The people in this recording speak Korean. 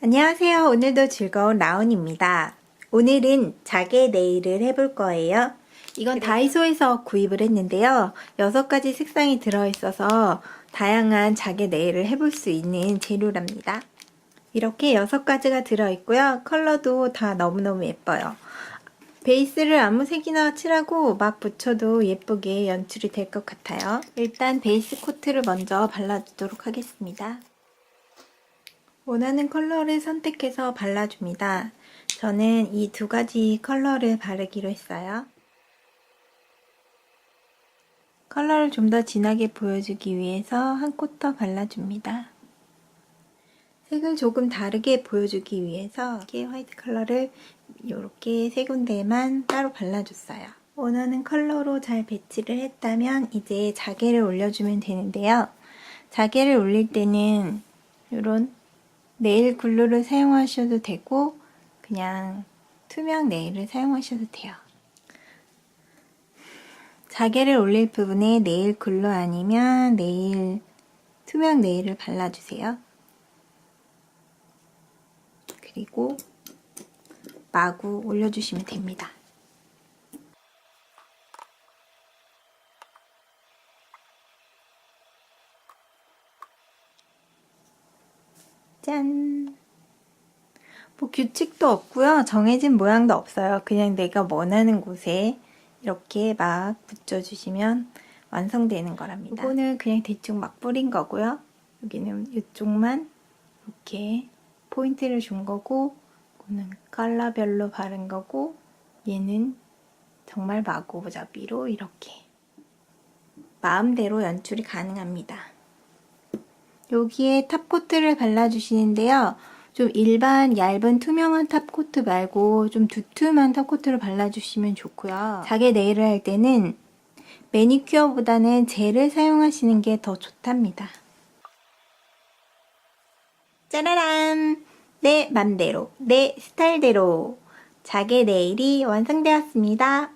안녕하세요. 오늘도 즐거운 라온입니다. 오늘은 자개 네일을 해볼 거예요. 이건 다이소에서 구입을 했는데요. 여섯 가지 색상이 들어있어서 다양한 자개 네일을 해볼 수 있는 재료랍니다. 이렇게 여섯 가지가 들어있고요. 컬러도 다 너무너무 예뻐요. 베이스를 아무 색이나 칠하고 막 붙여도 예쁘게 연출이 될 것 같아요. 일단 베이스 코트를 먼저 발라주도록 하겠습니다. 원하는 컬러를 선택해서 발라줍니다. 저는 이 두 가지 컬러를 바르기로 했어요. 컬러를 좀 더 진하게 보여주기 위해서 한콧더 발라줍니다. 색을 조금 다르게 보여주기 위해서 이렇게 화이트 컬러를 이렇게 세 군데만 따로 발라줬어요. 원하는 컬러로 잘 배치를 했다면 이제 자개를 올려주면 되는데요. 자개를 올릴 때는 이런 네일 글루를 사용하셔도 되고 그냥 투명 네일을 사용하셔도 돼요. 자개를 올릴 부분에 네일 글루 아니면 네일 투명 네일을 발라주세요. 그리고 마구 올려주시면 됩니다. 짠! 뭐 규칙도 없고요. 정해진 모양도 없어요. 그냥 내가 원하는 곳에 이렇게 막 붙여주시면 완성되는 거랍니다. 이거는 그냥 대충 막 뿌린 거고요. 여기는 이쪽만 이렇게 포인트를 준 거고 이거는 컬러별로 바른 거고 얘는 정말 마구잡이로 이렇게 마음대로 연출이 가능합니다. 여기에 탑코트를 발라주시는데요. 좀 일반 얇은 투명한 탑코트 말고 좀 두툼한 탑코트를 발라주시면 좋고요. 자개 네일을 할 때는 매니큐어보다는 젤을 사용하시는 게 더 좋답니다. 짜라란! 내 맘대로, 내 스타일대로 자개 네일이 완성되었습니다.